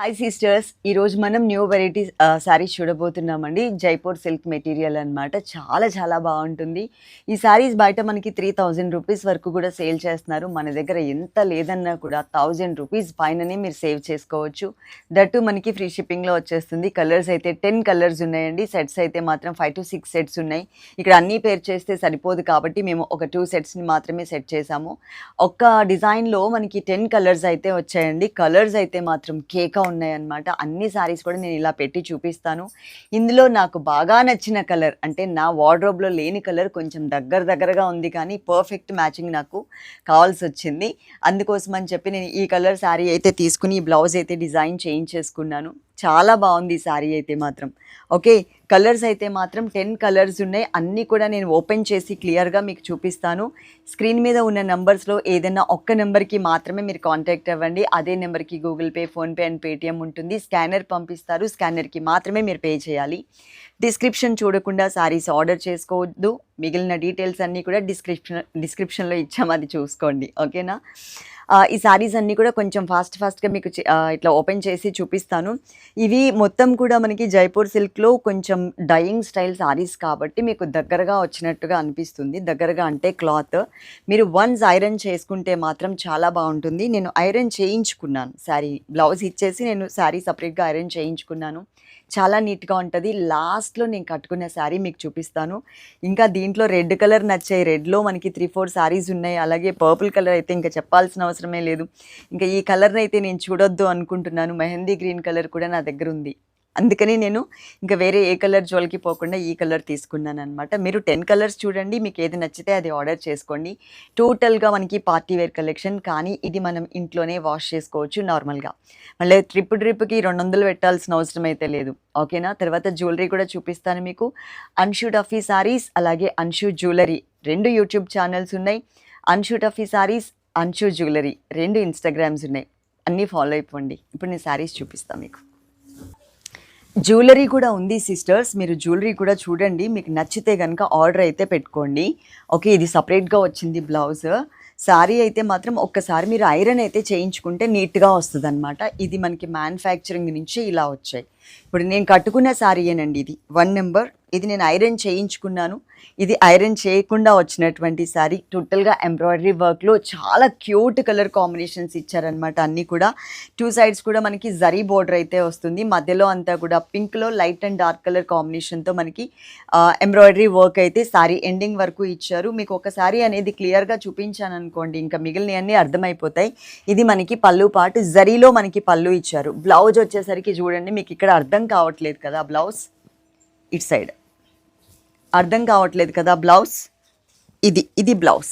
Hi sisters ఈరోజు మనం new variety saris చూడబోతున్నామండి. జైపూర్ సిల్క్ మెటీరియల్ అన్నమాట. చాలా చాలా బాగుంటుంది. ఈ శారీస్ బయట మనకి త్రీ థౌజండ్ రూపీస్ వరకు కూడా సేల్ చేస్తున్నారు. మన దగ్గర ఎంత లేదన్నా కూడా థౌజండ్ రూపీస్ పైననే మీరు సేవ్ చేసుకోవచ్చు. దట్టు మనకి ఫ్రీ షిప్పింగ్లో వచ్చేస్తుంది. కలర్స్ అయితే టెన్ కలర్స్ ఉన్నాయండి. సెట్స్ అయితే మాత్రం ఫైవ్ టు సిక్స్ సెట్స్ ఉన్నాయి. ఇక్కడ అన్నీ పేర్ చేస్తే సరిపోదు కాబట్టి మేము ఒక టూ సెట్స్ని మాత్రమే సెట్ చేసాము ఒక్క డిజైన్లో మనకి టెన్ కలర్స్ అయితే వచ్చాయండి. కలర్స్ అయితే మాత్రం కేక్ ఉన్నాయన్నమాట. అన్ని శారీస్ కూడా నేను ఇలా పెట్టి చూపిస్తాను. ఇందులో నాకు బాగా నచ్చిన కలర్ అంటే నా వార్డ్రోబ్లో లేని కలర్ కొంచెం దగ్గర దగ్గరగా ఉంది కానీ పర్ఫెక్ట్ మ్యాచింగ్ నాకు కావాల్సి వచ్చింది అందుకోసం అని చెప్పి నేను ఈ కలర్ శారీ అయితే తీసుకుని ఈ బ్లౌజ్ అయితే డిజైన్ చేయించేసుకున్నాను చాలా బాగుంది ఈ శారీ అయితే మాత్రం. ఓకే కలర్స్ అయితే మాత్రం టెన్ కలర్స్ ఉన్నాయి. అన్నీ కూడా నేను ఓపెన్ చేసి క్లియర్గా మీకు చూపిస్తాను. స్క్రీన్ మీద ఉన్న నెంబర్స్లో ఏదైనా ఒక్క నెంబర్కి మాత్రమే మీరు కాంటాక్ట్ అవ్వండి. అదే నెంబర్కి Google Pay PhonePe and Paytm ఉంటుంది. స్కానర్ పంపిస్తారు. స్కానర్కి మాత్రమే మీరు పే చేయాలి. డిస్క్రిప్షన్ చూడకుండా శారీస్ ఆర్డర్ చేసుకోవద్దు. మిగిలిన డీటెయిల్స్ అన్నీ కూడా డిస్క్రిప్షన్ డిస్క్రిప్షన్లో ఇచ్చాము అది చూసుకోండి. ఓకేనా? ఈ శారీస్ అన్నీ కూడా కొంచెం ఫాస్ట్ ఫాస్ట్గా మీకు ఇట్లా ఓపెన్ చేసి చూపిస్తాను. ఇవి మొత్తం కూడా మనకి జైపూర్ సిల్క్లో కొంచెం డయింగ్ స్టైల్ సారీస్ కాబట్టి మీకు దగ్గరగా వచ్చినట్టుగా అనిపిస్తుంది. దగ్గరగా అంటే క్లాత్ మీరు వన్స్ ఐరన్ చేసుకుంటే మాత్రం చాలా బాగుంటుంది. నేను ఐరన్ చేయించుకున్నాను. శారీ బ్లౌజ్ ఇచ్చేసి నేను శారీ సపరేట్గా ఐరన్ చేయించుకున్నాను. చాలా నీట్గా ఉంటుంది. లాస్ట్లో నేను కట్టుకున్న శారీ మీకు చూపిస్తాను. ఇంకా దీంట్లో రెడ్ కలర్ నచ్చాయి. రెడ్లో మనకి త్రీ ఫోర్ శారీస్ ఉన్నాయి. అలాగే పర్పుల్ కలర్ అయితే ఇంకా చెప్పాల్సిన అవసరమే లేదు. ఇంకా ఈ కలర్ని అయితే నేను చూడొద్దు అనుకుంటున్నాను. మెహందీ గ్రీన్ కలర్ కూడా నా దగ్గర ఉంది. అందుకని నేను ఇంకా వేరే ఏ కలర్ జ్యువెల్కి పోకుండా ఈ కలర్ తీసుకున్నాను అనమాట మీరు టెన్ కలర్స్ చూడండి మీకు ఏది నచ్చితే అది ఆర్డర్ చేసుకోండి. టోటల్గా మనకి పార్టీ వేర్ కలెక్షన్ కానీ ఇది మనం ఇంట్లోనే వాష్ చేసుకోవచ్చు నార్మల్గా. మళ్ళీ ట్రిప్ ట్రిప్కి రెండు వందలు పెట్టాల్సిన అవసరం అయితే లేదు. ఓకేనా? తర్వాత జ్యువెలరీ కూడా చూపిస్తాను మీకు. అన్షూ టఫీ సారీస్ అలాగే అన్షూ జ్యువెలరీ రెండు యూట్యూబ్ ఛానల్స్ ఉన్నాయి. అన్షూ టఫీ సారీస్ అన్షూ జ్యువెలరీ రెండు ఇన్స్టాగ్రామ్స్ ఉన్నాయి. అన్నీ ఫాలో అయిపోండి. ఇప్పుడు నేను శారీస్ చూపిస్తాను మీకు. జ్యువెలరీ కూడా ఉంది సిస్టర్స్. మీరు జ్యువెలరీ కూడా చూడండి. మీకు నచ్చితే కనుక ఆర్డర్ అయితే పెట్టుకోండి. ఓకే ఇది సపరేట్గా వచ్చింది బ్లౌజ్. శారీ అయితే మాత్రం ఒక్కసారి మీరు ఐరన్ అయితే చేయించుకుంటే నీట్గా వస్తుంది అనమాట ఇది మనకి మ్యానుఫ్యాక్చరింగ్ నుంచి ఇలా వచ్చాయి. ఇప్పుడు నేను కట్టుకున్న శారీయేనండి ఇది. వన్ నెంబర్ ఇది నేను ఐరన్ చేయించుకున్నాను. ఇది ఐరన్ చేయకుండా వచ్చినటువంటి శారీ టోటల్గా ఎంబ్రాయిడరీ వర్క్లో చాలా క్యూట్ కలర్ కాంబినేషన్స్ ఇచ్చారనమాట అన్నీ కూడా. టూ సైడ్స్ కూడా మనకి జరీ బోర్డర్ అయితే వస్తుంది. మధ్యలో అంతా కూడా పింక్లో లైట్ అండ్ డార్క్ కలర్ కాంబినేషన్తో మనకి ఎంబ్రాయిడరీ వర్క్ అయితే శారీ ఎండింగ్ వరకు ఇచ్చారు. మీకు ఒక శారీ అనేది క్లియర్గా చూపించాను అనుకోండి ఇంకా మిగిలినవన్నీ అర్థమైపోతాయి. ఇది మనకి పళ్ళు పాటు జరీలో మనకి పళ్ళు ఇచ్చారు. బ్లౌజ్ వచ్చేసరికి చూడండి మీకు ఇక్కడ అర్థం కావట్లేదు కదా బ్లౌజ్ ఇట్ సైడ్. అర్థం కావట్లేదు కదా బ్లౌజ్? ఇది ఇది బ్లౌజ్.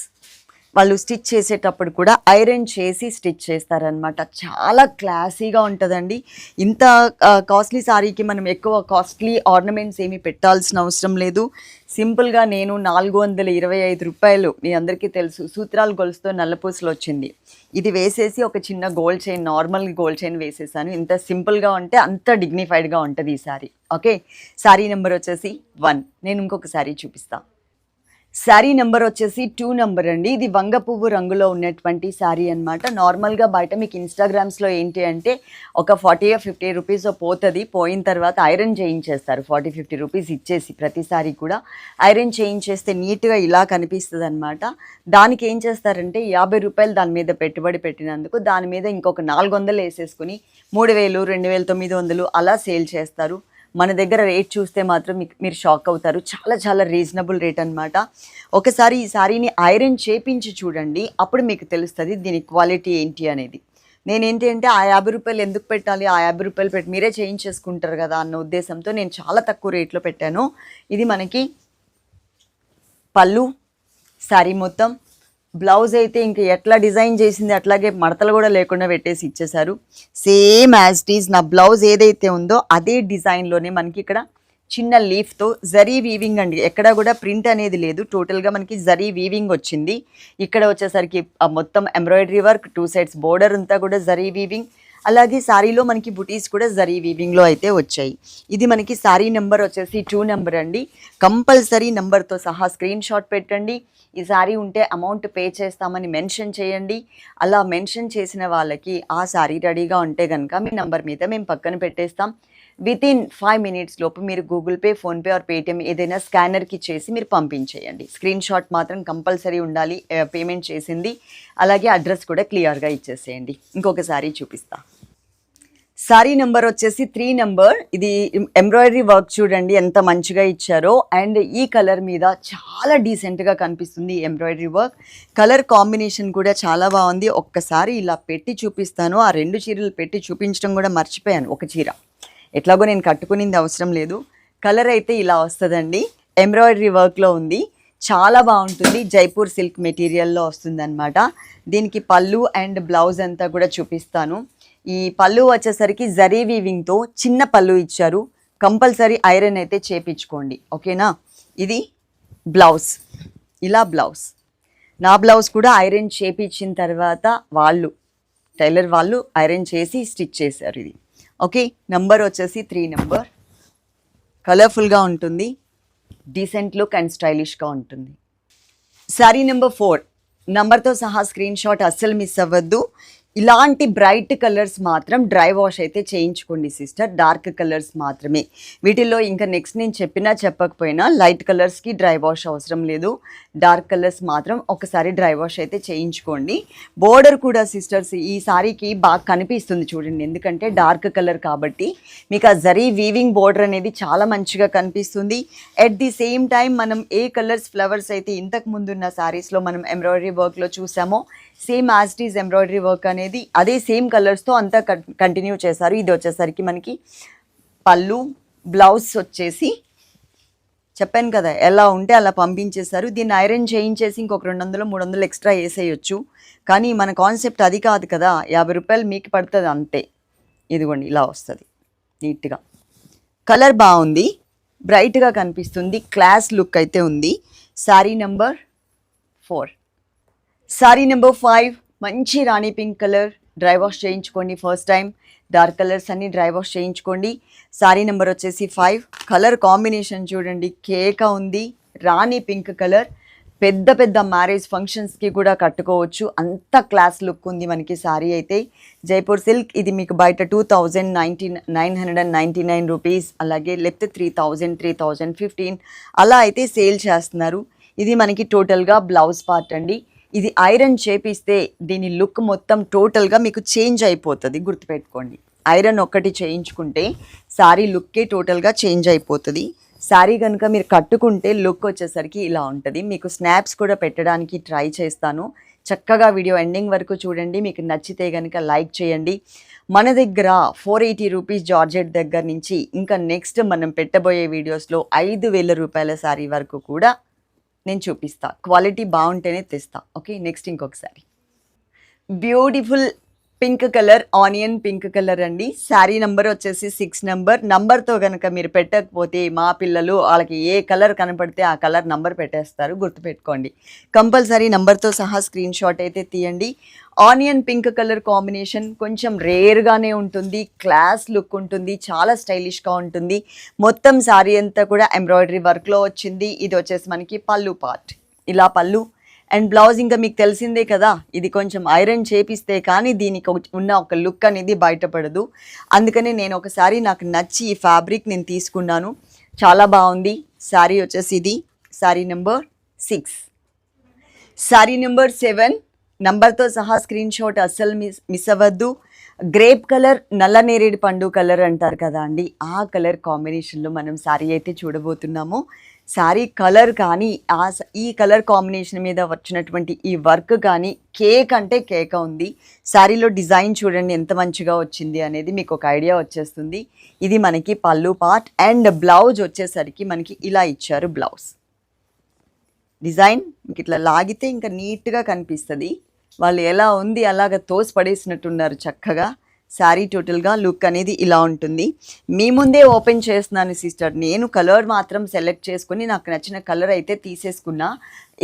వాళ్ళు స్టిచ్ చేసేటప్పుడు కూడా ఐరన్ చేసి స్టిచ్ చేస్తారనమాట చాలా క్లాసీగా ఉంటుందండి. ఇంత కాస్ట్లీ సారీకి మనం ఎక్కువ కాస్ట్లీ ఆర్నమెంట్స్ ఏమీ పెట్టాల్సిన అవసరం లేదు. సింపుల్గా నేను నాలుగు వందల ఇరవై ఐదు రూపాయలు మీ అందరికీ తెలుసు సూత్రాల గొలుసుతో నల్లపూసలు వచ్చింది. ఇది వేసేసి ఒక చిన్న gold chain normal gold chain వేసేసాను. ఇంత సింపుల్గా ఉంటే అంత డిగ్నిఫైడ్గా ఉంటుంది ఈ సారీ. ఓకే? సారీ నెంబర్ వచ్చేసి వన్. నేను ఇంకొక సారీ చూపిస్తాను శారీ నెంబర్ వచ్చేసి టూ నెంబర్ అండి. ఇది వంగ పువ్వు రంగులో ఉన్నటువంటి శారీ అనమాట నార్మల్గా బయట మీకు ఇన్స్టాగ్రామ్స్లో ఏంటి అంటే ఒక ఫార్టీ ఫిఫ్టీ రూపీస్ పోతుంది. పోయిన తర్వాత ఐరన్ చేయించేస్తారు. ఫార్టీ ఫిఫ్టీ రూపీస్ ఇచ్చేసి ప్రతిసారి కూడా ఐరన్ చేయించేస్తే నీట్గా ఇలా కనిపిస్తుంది అనమాట దానికి ఏం చేస్తారంటే యాభై రూపాయలు దాని మీద పెట్టుబడి పెట్టినందుకు దాని మీద ఇంకొక నాలుగు వందలు వేసేసుకుని మూడు వేలు రెండు వేల తొమ్మిది వందలు అలా సేల్ చేస్తారు. మన దగ్గర రేట్ చూస్తే మాత్రం మీకు మీరు షాక్ అవుతారు. చాలా చాలా రీజనబుల్ రేట్ అన్నమాట. ఒకసారి ఈ శారీని ఐరన్ చేపించి చూడండి. అప్పుడు మీకు తెలుస్తుంది దీని క్వాలిటీ ఏంటి అనేది. నేనేంటి అంటే ఆ యాభై రూపాయలు ఎందుకు పెట్టాలి? ఆ యాభై రూపాయలు పెట్టి మీరే చేయించేసుకుంటారు కదా అన్న ఉద్దేశంతో నేను చాలా తక్కువ రేట్లో పెట్టాను. ఇది మనకి పళ్ళు శారీ మొత్తం బ్లౌజ్ అయితే ఇంక ఎట్లా డిజైన్ చేసింది అట్లాగే మడతలు కూడా లేకుండా పెట్టేసి ఇచ్చేశారు. సేమ్ యాజ్ టీజ్ నా బ్లౌజ్ ఏదైతే ఉందో అదే డిజైన్లోనే మనకి ఇక్కడ చిన్న లీఫ్తో జరీ వీవింగ్ అండి. ఎక్కడ కూడా ప్రింట్ అనేది లేదు. టోటల్గా మనకి జరీ వీవింగ్ వచ్చింది. ఇక్కడ వచ్చేసరికి మొత్తం embroidery work two sides border అంతా కూడా జరీ వీవింగ్ అలాగే శారీలో మనకి బుటీస్ కూడా జరీ వీవింగ్లో అయితే వచ్చాయి. ఇది మనకి శారీ నెంబర్ వచ్చేసి టూ నెంబర్ అండి. కంపల్సరీ నెంబర్తో సహా స్క్రీన్ షాట్ పెట్టండి. ఈ శారీ ఉంటే అమౌంట్ పే చేస్తామని మెన్షన్ చేయండి. అలా మెన్షన్ చేసిన వాళ్ళకి ఆ శారీ రెడీగా ఉంటే కనుక మీ నెంబర్ మీద మేము పక్కన పెట్టేస్తాం. విత్ ఇన్ ఫైవ్ మినిట్స్ లోపు మీరు Google Pay PhonePe or Paytm ఏదైనా స్కానర్కి చేసి మీరు పంపించేయండి. స్క్రీన్ షాట్ మాత్రం కంపల్సరీ ఉండాలి పేమెంట్ చేసింది. అలాగే అడ్రస్ కూడా క్లియర్గా ఇచ్చేసేయండి. ఇంకొకసారి చూపిస్తాను సారీ నెంబర్ వచ్చేసి త్రీ నెంబర్. ఇది ఎంబ్రాయిడరీ వర్క్ చూడండి ఎంత మంచిగా ఇచ్చారో. అండ్ ఈ కలర్ మీద చాలా డీసెంట్గా కనిపిస్తుంది ఎంబ్రాయిడరీ వర్క్. కలర్ కాంబినేషన్ కూడా చాలా బాగుంది. ఒక్కసారి ఇలా పెట్టి చూపిస్తాను. ఆ రెండు చీరలు పెట్టి చూపించడం కూడా మర్చిపోయాను ఒక చీర. ఎట్లాగో నేను కట్టుకునింది అవసరం లేదు. కలర్ అయితే ఇలా వస్తుందండి. ఎంబ్రాయిడరీ వర్క్లో ఉంది. చాలా బాగుంటుంది. జైపూర్ సిల్క్ మెటీరియల్లో వస్తుందన్నమాట. దీనికి పళ్ళు అండ్ బ్లౌజ్ అంతా కూడా చూపిస్తాను. ఈ పళ్ళు వచ్చేసరికి జరీ వీవింగ్తో చిన్న పళ్ళు ఇచ్చారు. కంపల్సరీ ఐరన్ అయితే చేపించుకోండి. ఓకేనా? ఇది బ్లౌజ్. ఇలా బ్లౌజ్. నా బ్లౌజ్ కూడా ఐరన్ చేపించిన తర్వాత వాళ్ళు టైలర్ వాళ్ళు ఐరన్ చేసి స్టిచ్ చేశారు ఇది. ఓకే? నంబర్ వచ్చేసి త్రీ నెంబర్. కలర్ఫుల్గా ఉంటుంది. డీసెంట్ లుక్ అండ్ స్టైలిష్గా ఉంటుంది. శారీ నెంబర్ ఫోర్ నంబర్తో సహా స్క్రీన్ షాట్ అస్సలు మిస్ అవ్వద్దు. ఇలాంటి బ్రైట్ కలర్స్ మాత్రం డ్రై వాష్ అయితే చేయించుకోండి సిస్టర్. డార్క్ కలర్స్ మాత్రమే. వీటిల్లో ఇంకా నెక్స్ట్ నేను చెప్పినా చెప్పకపోయినా లైట్ కలర్స్కి డ్రై వాష్ అవసరం లేదు. డార్క్ కలర్స్ మాత్రం ఒకసారి డ్రై వాష్ అయితే చేయించుకోండి. బోర్డర్ కూడా సిస్టర్స్ ఈ సారీకి బాగా కనిపిస్తుంది చూడండి. ఎందుకంటే డార్క్ కలర్ కాబట్టి మీకు ఆ జరీ వీవింగ్ బోర్డర్ అనేది చాలా మంచిగా కనిపిస్తుంది. ఎట్ ది సేమ్ టైం మనం ఏ కలర్స్ ఫ్లవర్స్ అయితే ఇంతకు ముందున్న సారీస్లో మనం ఎంబ్రాయిడరీ వర్క్లో చూసామో same as these embroidery work అనేది అదే సేమ్ కలర్స్తో అంతా కంటిన్యూ చేశారు. ఇది వచ్చేసరికి మనకి పళ్ళు బ్లౌజ్ వచ్చేసి చెప్పాను కదా ఎలా ఉంటే అలా పంపించేశారు. దీన్ని ఐరన్ చేయించేసి ఇంకొక రెండు వందలు మూడు వందలు ఎక్స్ట్రా వేసేయచ్చు. కానీ మన కాన్సెప్ట్ అది కాదు కదా యాభై రూపాయలు మీకు పడుతుంది అంతే. ఇదిగోండి ఇలా వస్తుంది నీట్గా. కలర్ బాగుంది బ్రైట్గా కనిపిస్తుంది క్లాస్ లుక్ అయితే ఉంది. Sari number four sari number five మంచి rani pink colour dry wash చేయించుకోండి ఫస్ట్ టైం డార్క్ కలర్స్ అన్ని డ్రై వాష్ చేయించుకోండి. సారీ నెంబర్ వచ్చేసి ఫైవ్ కలర్ కాంబినేషన్ చూడండి. కేక ఉంది రాణి పింక్ కలర్ పెద్ద పెద్ద మ్యారేజ్ ఫంక్షన్స్కి కూడా కట్టుకోవచ్చు. అంత క్లాస్ లుక్ ఉంది మనకి సారీ అయితే. జైపూర్ సిల్క్ ఇది మీకు బయట two thousand nineteen nine hundred and ninety nine rupees అలాగే లేకపోతే three thousand three thousand fifteen అలా అయితే సేల్ చేస్తున్నారు. ఇది మనకి టోటల్గా బ్లౌజ్ పార్ట్ అండి. ఇది ఐరన్ చేపిస్తే దీని లుక్ మొత్తం టోటల్గా మీకు చేంజ్ అయిపోతుంది గుర్తుపెట్టుకోండి. ఐరన్ ఒక్కటి చేయించుకుంటే శారీ లుక్కే టోటల్గా చేంజ్ అయిపోతుంది. శారీ కనుక మీరు కట్టుకుంటే లుక్ వచ్చేసరికి ఇలా ఉంటుంది. మీకు స్నాప్స్ కూడా పెట్టడానికి ట్రై చేస్తాను. చక్కగా వీడియో ఎండింగ్ వరకు చూడండి. మీకు నచ్చితే కనుక లైక్ చేయండి. మన దగ్గర ఫోర్ ఎయిటీ రూపీస్ జార్జెట్ దగ్గర నుంచి ఇంకా నెక్స్ట్ మనం పెట్టబోయే వీడియోస్లో ఐదు వేల రూపాయల శారీ వరకు కూడా నేను చూపిస్తా. క్వాలిటీ బాగుంటేనే తెస్తా. ఓకే నెక్స్ట్ ఇంకొకసారి. Beautiful pink colour onion pink colour అండి. శారీ నెంబర్ వచ్చేసి సిక్స్ నెంబర్. నంబర్తో కనుక మీరు పెట్టకపోతే మా పిల్లలు వాళ్ళకి ఏ కలర్ కనపడితే ఆ కలర్ నంబర్ పెట్టేస్తారు. గుర్తుపెట్టుకోండి. కంపల్సరీ నంబర్తో సహా స్క్రీన్ షాట్ అయితే తీయండి. ఆనియన్ పింక్ కలర్ కాంబినేషన్ కొంచెం రేర్గానే ఉంటుంది. క్లాస్ లుక్ ఉంటుంది. చాలా స్టైలిష్గా ఉంటుంది. మొత్తం శారీ అంతా కూడా ఎంబ్రాయిడరీ వర్క్లో వచ్చింది. ఇది వచ్చేసి మనకి పళ్ళు పార్ట్ ఇలా పళ్ళు అండ్ బ్లౌజ్ ఇంకా మీకు తెలిసిందే కదా ఇది కొంచెం ఐరన్ చేపిస్తే కానీ దీనికి ఉన్న ఒక లుక్ అనేది బయటపడదు. అందుకని నేను ఒకసారి నాకు నచ్చి ఈ ఫ్యాబ్రిక్ నేను తీసుకున్నాను. చాలా బాగుంది. శారీ వచ్చేసి ఇది. Sari number six sari number seven నంబర్తో సహా స్క్రీన్ షాట్ అస్సలు మిస్ మిస్ అవ్వద్దు. గ్రేప్ కలర్ నల్ల నేరేడు పండు కలర్ అంటారు కదా అండి. ఆ కలర్ కాంబినేషన్లో మనం శారీ అయితే చూడబోతున్నాము. శారీ కలర్ కానీ ఆ స- ఈ కలర్ కాంబినేషన్ మీద వచ్చినటువంటి ఈ వర్క్ కానీ కేక్ అంటే కేక ఉంది. శారీలో డిజైన్ చూడండి ఎంత మంచిగా వచ్చింది అనేది మీకు ఒక ఐడియా వచ్చేస్తుంది. ఇది మనకి పళ్ళు పార్ట్ అండ్ బ్లౌజ్ వచ్చేసరికి మనకి ఇలా ఇచ్చారు బ్లౌజ్. డిజైన్ మీకు ఇట్లా లాగితే ఇంకా నీట్గా కనిపిస్తుంది. వాళ్ళు ఎలా ఉంది అలాగ తోసి పడేసినట్టున్నారు చక్కగా. శారీ టోటల్గా లుక్ అనేది ఇలా ఉంటుంది. మీ ముందే ఓపెన్ చేస్తున్నాను సిస్టర్. నేను కలర్ మాత్రం సెలెక్ట్ చేసుకుని నాకు నచ్చిన కలర్ అయితే తీసేసుకున్నా.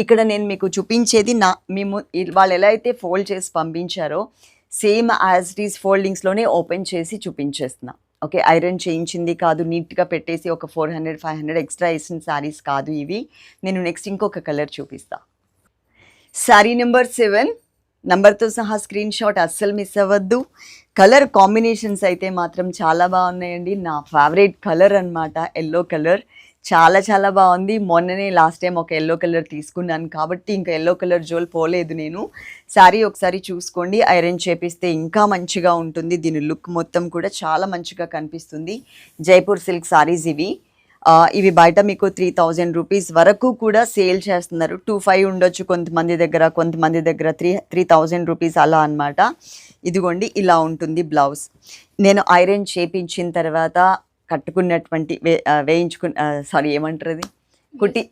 ఇక్కడ నేను మీకు చూపించేది నా మేము వాళ్ళు ఎలా అయితే ఫోల్డ్ చేసి పంపించారో సేమ్ యాజ్ ఇట్ ఈస్ ఫోల్డింగ్స్లోనే ఓపెన్ చేసి చూపించేస్తున్నా. ఓకే ఐరన్ చేయించింది కాదు నీట్గా పెట్టేసి ఒక four hundred five hundred extra వేసిన శారీస్ కాదు ఇవి. నేను నెక్స్ట్ ఇంకొక కలర్ చూపిస్తా. Sari number seven. నంబర్తో సహా స్క్రీన్ షాట్ అస్సలు మిస్ అవ్వద్దు. కలర్ కాంబినేషన్స్ అయితే మాత్రం చాలా బాగున్నాయండి. నా ఫేవరెట్ కలర్ అనమాట ఎల్లో కలర్. చాలా చాలా బాగుంది. మొన్ననే లాస్ట్ టైం ఒక ఎల్లో కలర్ తీసుకున్నాను కాబట్టి ఇంకా ఎల్లో కలర్ జోల్ పోలేదు నేను. శారీ ఒకసారి చూసుకోండి. ఐరన్ చేపిస్తే ఇంకా మంచిగా ఉంటుంది. దీని లుక్ మొత్తం కూడా చాలా మంచిగా కనిపిస్తుంది. జైపూర్ సిల్క్ శారీస్ ఇవి. ఇవి బయట మీకు త్రీ థౌజండ్ రూపీస్ వరకు కూడా సేల్ చేస్తున్నారు. టూ ఫైవ్ ఉండొచ్చు కొంతమంది దగ్గర కొంతమంది దగ్గర త్రీ త్రీ థౌజండ్ రూపీస్ అలా అన్నమాట. ఇదిగోండి ఇలా ఉంటుంది బ్లౌజ్. నేను ఐరన్ చేపించిన తర్వాత కట్టుకున్నటువంటి వే వేయించుకున్న సారీ ఏమంటారు అది? కుట్టి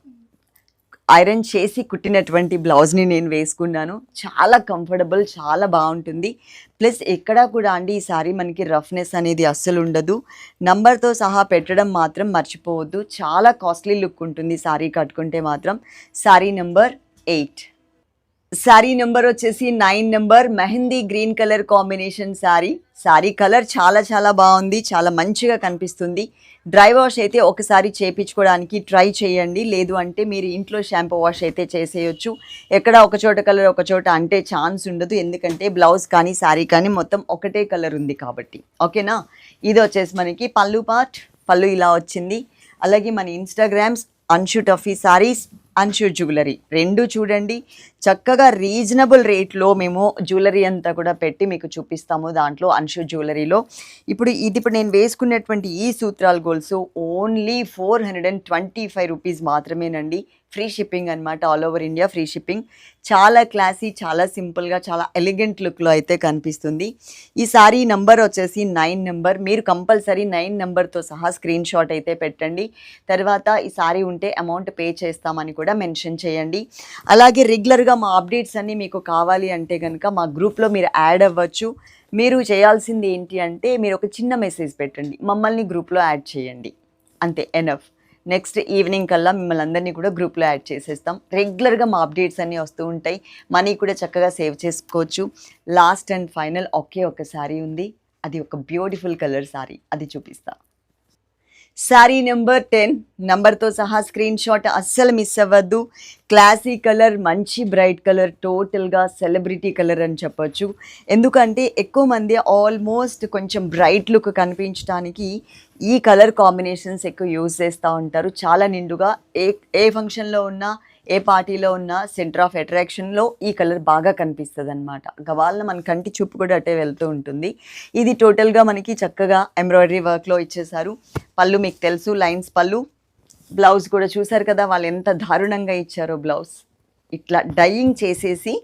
ఐరన్ చేసి కుట్టినటువంటి బ్లౌజ్ని నేను వేసుకున్నాను. చాలా కంఫర్టబుల్ చాలా బాగుంటుంది. ప్లస్ ఎక్కడా కూడా అండి ఈ సారీ మనకి రఫ్నెస్ అనేది అస్సలు ఉండదు. నంబర్తో సహా పెట్టడం మాత్రం మర్చిపోవద్దు. చాలా కాస్ట్లీ లుక్ ఉంటుంది సారీ కట్టుకుంటే మాత్రం. Sari number eight. Sari number వచ్చేసి nine number mehndi green colour combination sari sari colour చాలా చాలా బాగుంది చాలా మంచిగా కనిపిస్తుంది. డ్రై వాష్ అయితే ఒకసారి చేపించుకోవడానికి ట్రై చేయండి. లేదు అంటే మీరు ఇంట్లో షాంపూ వాష్ అయితే చేసేయచ్చు. ఎక్కడ ఒక చోట కలర్ ఒక చోట అంటే ఛాన్స్ ఉండదు. ఎందుకంటే బ్లౌజ్ కానీ శారీ కానీ మొత్తం ఒకటే కలర్ ఉంది కాబట్టి. ఓకేనా? ఇది వచ్చేసి మనకి పళ్ళు పార్ట్. పళ్ళు ఇలా వచ్చింది. అలాగే మన Instagrams Anshu Taffy saris Anshu jewellery. రెండు చూడండి. చక్కగా రీజనబుల్ రేట్లో మేము జ్యువెలరీ అంతా కూడా పెట్టి మీకు చూపిస్తాము దాంట్లో అన్షు జ్యువెలరీలో. ఇప్పుడు ఇది ఇప్పుడు నేను వేసుకున్నటువంటి ఈ సూత్రాల goals only four hundred and twenty five rupees మాత్రమేనండి. ఫ్రీ షిప్పింగ్ అనమాట all over India free shipping. చాలా క్లాసీ చాలా సింపుల్గా చాలా ఎలిగెంట్ లుక్లో అయితే కనిపిస్తుంది. ఈ సారీ నెంబర్ వచ్చేసి నైన్ నెంబర్. మీరు కంపల్సరీ నైన్ నెంబర్తో సహా స్క్రీన్ షాట్ అయితే పెట్టండి. తర్వాత ఈ సారీ ఉంటే అమౌంట్ పే చేస్తామని కూడా మెన్షన్ చేయండి. అలాగే రెగ్యులర్గా మా అప్డేట్స్ అన్నీ మీకు కావాలి అంటే కనుక మా గ్రూప్లో మీరు యాడ్ అవ్వచ్చు. మీరు చేయాల్సింది ఏంటి అంటే మీరు ఒక చిన్న మెసేజ్ పెట్టండి. మమ్మల్ని గ్రూప్లో యాడ్ చేయండి. అంతే ఎనఫ్ నెక్స్ట్ ఈవినింగ్ కల్లా మిమ్మల్ని అందరినీ కూడా గ్రూప్లో యాడ్ చేసేస్తాం. రెగ్యులర్గా మా అప్డేట్స్ అన్నీ వస్తూ ఉంటాయి. మనీ కూడా చక్కగా సేవ్ చేసుకోవచ్చు. లాస్ట్ అండ్ ఫైనల్ ఒకే ఒక శారీ ఉంది. అది ఒక బ్యూటిఫుల్ కలర్ శారీ అది చూపిస్తాను శారీ నెంబర్ టెన్ నంబర్తో సహా స్క్రీన్ షాట్ అస్సలు మిస్ అవ్వద్దు. క్లాసీ కలర్ మంచి బ్రైట్ కలర్ టోటల్గా సెలబ్రిటీ కలర్ అని చెప్పొచ్చు. ఎందుకంటే ఎక్కువ మంది ఆల్మోస్ట్ కొంచెం బ్రైట్ లుక్ కనిపించడానికి ఈ కలర్ కాంబినేషన్స్ ఎక్కువ యూజ్ చేస్తూ ఉంటారు. చాలా నిండుగా ఏ ఏ ఫంక్షన్లో ఉన్నా ఏ పార్టీలో ఉన్న సెంటర్ ఆఫ్ అట్రాక్షన్లో ఈ కలర్ బాగా కనిపిస్తుంది అనమాట గవాళ్ళ మన కంటి చూపు కూడా అటే వెళ్తూ ఉంటుంది. ఇది టోటల్గా మనకి చక్కగా ఎంబ్రాయిడరీ వర్క్లో ఇచ్చేసారు పళ్ళు మీకు తెలుసు లైన్స్ పళ్ళు. బ్లౌజ్ కూడా చూసారు కదా వాళ్ళు ఎంత దారుణంగా ఇచ్చారో బ్లౌజ్ ఇట్లా డైయింగ్ చేసేసి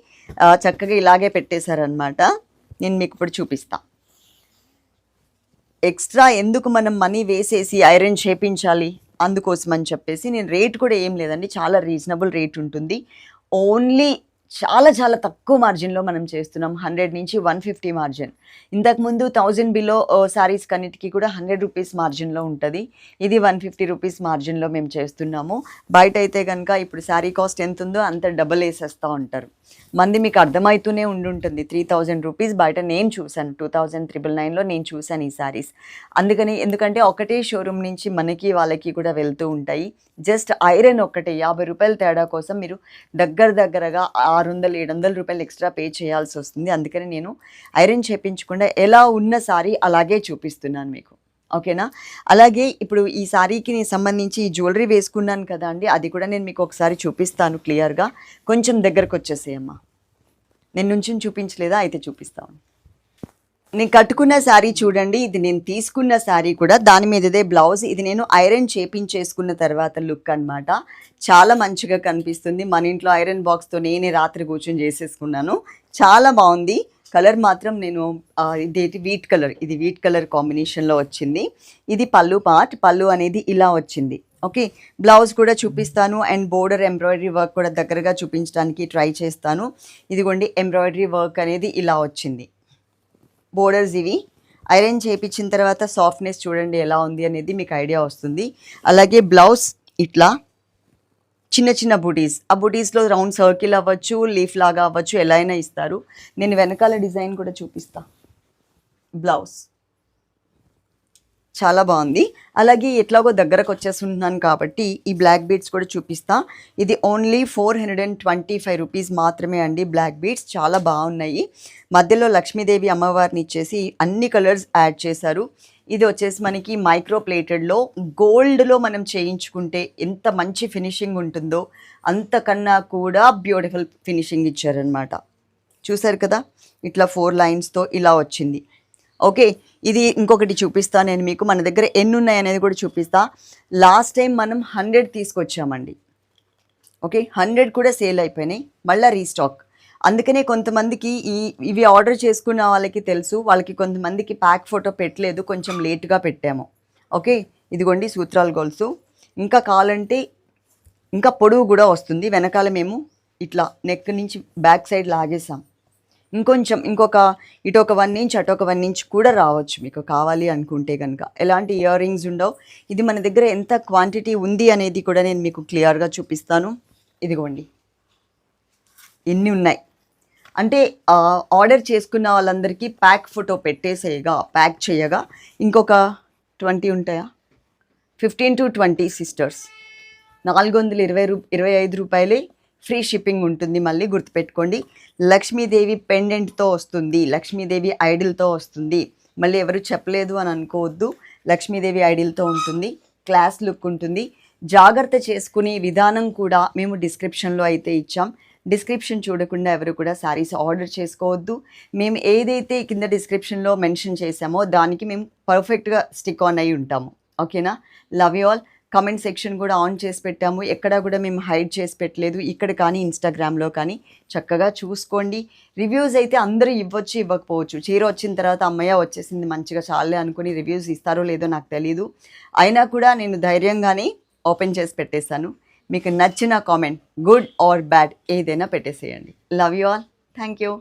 చక్కగా ఇలాగే పెట్టేశారనమాట నేను మీకు ఇప్పుడు చూపిస్తాను ఎక్స్ట్రా ఎందుకు మనం మనీ వేసేసి ఐరన్ చేపించాలి? అందుకోసం అని చెప్పేసి నేను రేట్ కూడా ఏం లేదండి. చాలా రీజనబుల్ రేట్ ఉంటుంది. ఓన్లీ చాలా చాలా తక్కువ మార్జిన్లో మనం చేస్తున్నాం. హండ్రెడ్ నుంచి వన్ ఫిఫ్టీ మార్జిన్. ఇంతకుముందు థౌజండ్ బిలో శారీస్ కన్నిటికీ కూడా హండ్రెడ్ రూపీస్ మార్జిన్లో ఉంటుంది. ఇది వన్ ఫిఫ్టీ రూపీస్ మార్జిన్లో మేము చేస్తున్నాము. బయట అయితే కనుక ఇప్పుడు శారీ కాస్ట్ ఎంత ఉందో అంత డబల్ వేసేస్తూ ఉంటారు. మంది మీకు అర్థమవుతూనే ఉండుంటుంది. త్రీ థౌజండ్ రూపీస్ బయట నేను చూశాను. టూ థౌజండ్ త్రిబుల్ నైన్లో నేను చూశాను ఈ శారీస్ అందుకని ఎందుకంటే ఒకటే షోరూమ్ నుంచి మనకి వాళ్ళకి కూడా వెళ్తూ ఉంటాయి. జస్ట్ ఐరన్ ఒక్కటే యాభై రూపాయల తేడా కోసం మీరు దగ్గర దగ్గరగా ఆరు వందలు ఏడు వందల రూపాయలు ఎక్స్ట్రా పే చేయాల్సి వస్తుంది. అందుకని నేను ఐరన్ చేపించకుండా ఎలా ఉన్న సారీ అలాగే చూపిస్తున్నాను మీకు. ఓకేనా? అలాగే ఇప్పుడు ఈ శారీకి నేను సంబంధించి ఈ జ్యువెలరీ వేసుకున్నాను కదా అండి అది కూడా నేను మీకు ఒకసారి చూపిస్తాను క్లియర్గా. కొంచెం దగ్గరకు వచ్చేసేయమ్మా. నేను నుంచి చూపించలేదా? అయితే చూపిస్తాను. నేను కట్టుకున్న శారీ చూడండి ఇది నేను తీసుకున్న శారీ కూడా దాని మీదదే బ్లౌజ్. ఇది నేను ఐరన్ చేపించేసుకున్న తర్వాత లుక్ అన్నమాట. చాలా మంచిగా కనిపిస్తుంది. మన ఇంట్లో ఐరన్ బాక్స్తో నేనే రాత్రి కూర్చొని చేసేసుకున్నాను. చాలా బాగుంది. కలర్ మాత్రం నేను ఇది ఇదేంటి వీట్ కలర్ ఇది వీట్ కలర్ కాంబినేషన్లో వచ్చింది. ఇది పళ్ళు పార్ట్ పళ్ళు అనేది ఇలా వచ్చింది. ఓకే? బ్లౌజ్ కూడా చూపిస్తాను అండ్ బోర్డర్ ఎంబ్రాయిడరీ వర్క్ కూడా దగ్గరగా చూపించడానికి ట్రై చేస్తాను. ఇదిగోండి ఎంబ్రాయిడరీ వర్క్ అనేది ఇలా వచ్చింది. బోర్డర్స్ ఇవి. ఐరన్ చేయించిన తర్వాత సాఫ్ట్నెస్ చూడండి ఎలా ఉంది అనేది మీకు ఐడియా వస్తుంది. అలాగే బ్లౌజ్ ఇట్లా చిన్న చిన్న బుటీస్. ఆ బుటీస్లో రౌండ్ సర్కిల్ అవ్వచ్చు లీఫ్ లాగా అవ్వచ్చు ఎలా అయినా ఇస్తారు. నేను వెనకాల డిజైన్ కూడా చూపిస్తా. బ్లౌజ్. చాలా బాగుంది. అలాగే ఎట్లాగో దగ్గరకు వచ్చేస్తున్నాను కాబట్టి ఈ బ్లాక్ బీడ్స్ కూడా చూపిస్తా. ఇది only four hundred and twenty five rupees మాత్రమే అండి బ్లాక్ బీడ్స్. చాలా బాగున్నాయి. మధ్యలో లక్ష్మీదేవి అమ్మవారిని ఇచ్చేసి అన్ని కలర్స్ యాడ్ చేశారు. ఇది వచ్చేసి మనకి మైక్రో ప్లేటెడ్లో గోల్డ్లో మనం చేయించుకుంటే ఎంత మంచి ఫినిషింగ్ ఉంటుందో అంతకన్నా కూడా బ్యూటిఫుల్ ఫినిషింగ్ ఇచ్చారనమాట చూసారు కదా? ఇట్లా ఫోర్ లైన్స్తో ఇలా వచ్చింది. ఓకే ఇది ఇంకొకటి చూపిస్తా. నేను మీకు మన దగ్గర ఎన్ని ఉన్నాయనేది కూడా చూపిస్తా. లాస్ట్ టైం మనం హండ్రెడ్ తీసుకొచ్చామండి. ఓకే హండ్రెడ్ కూడా సేల్ అయిపోయినాయి. మళ్ళీ రీస్టాక్. అందుకనే కొంతమందికి ఈ ఇవి ఆర్డర్ చేసుకున్న వాళ్ళకి తెలుసు వాళ్ళకి కొంతమందికి ప్యాక్ ఫోటో పెట్టలేదు కొంచెం లేట్గా పెట్టాము. ఓకే? ఇదిగోండి సూత్రాల గొలుసు. ఇంకా కావాలంటే ఇంకా పొడవు కూడా వస్తుంది. వెనకాల మేము ఇట్లా నెక్ నుంచి బ్యాక్ సైడ్ లాగేసాం. ఇంకొంచెం ఇంకొక ఇటు ఒక వన్ ఇంచ్ అటు ఒక వన్ ఇంచ్ కూడా రావచ్చు మీకు కావాలి అనుకుంటే కనుక. ఎలాంటి ఇయర్ రింగ్స్ ఉండవు. ఇది మన దగ్గర ఎంత క్వాంటిటీ ఉంది అనేది కూడా నేను మీకు క్లియర్గా చూపిస్తాను. ఇదిగోండి. ఎన్ని ఉన్నాయి? అంటే ఆర్డర్ చేసుకున్న వాళ్ళందరికీ ప్యాక్ ఫోటో పెట్టేసేయగా ప్యాక్ చేయగా ఇంకొక ట్వంటీ ఉంటాయా? Fifteen to twenty sisters. నాలుగు వందల ఇరవై రూ ఇరవై ఐదు రూపాయలే ఫ్రీ షిప్పింగ్ ఉంటుంది మళ్ళీ గుర్తుపెట్టుకోండి. లక్ష్మీదేవి పెండెంట్తో వస్తుంది లక్ష్మీదేవి ఐడిల్తో వస్తుంది. మళ్ళీ ఎవరు చెప్పలేదు అని అనుకోవద్దు లక్ష్మీదేవి ఐడిల్తో ఉంటుంది క్లాస్ లుక్ ఉంటుంది. జాగ్రత్త చేసుకునే విధానం కూడా మేము డిస్క్రిప్షన్లో అయితే ఇచ్చాం. డిస్క్రిప్షన్ చూడకుండా ఎవరు కూడా శారీస్ ఆర్డర్ చేసుకోవద్దు. మేము ఏదైతే కింద డిస్క్రిప్షన్లో మెన్షన్ చేసామో దానికి మేము పర్ఫెక్ట్గా స్టిక్ ఆన్ అయి ఉంటాము. ఓకేనా? Love you all comment section కూడా ఆన్ చేసి పెట్టాము. ఎక్కడా కూడా మేము హైడ్ చేసి పెట్టలేదు. ఇక్కడ కానీ ఇన్స్టాగ్రామ్లో కానీ. చక్కగా చూసుకోండి. రివ్యూస్ అయితే అందరూ ఇవ్వచ్చు ఇవ్వకపోవచ్చు. చీర వచ్చిన తర్వాత అమ్మయ్య వచ్చేసింది మంచిగా చాలే అనుకుని రివ్యూస్ ఇస్తారో లేదో నాకు తెలియదు అయినా కూడా నేను ధైర్యంగానే ఓపెన్ చేసి పెట్టేశాను. మీకు నచ్చిన కామెంట్ గుడ్ ఆర్ బ్యాడ్ ఏదైనా పెట్టేసేయండి. Love you all thank you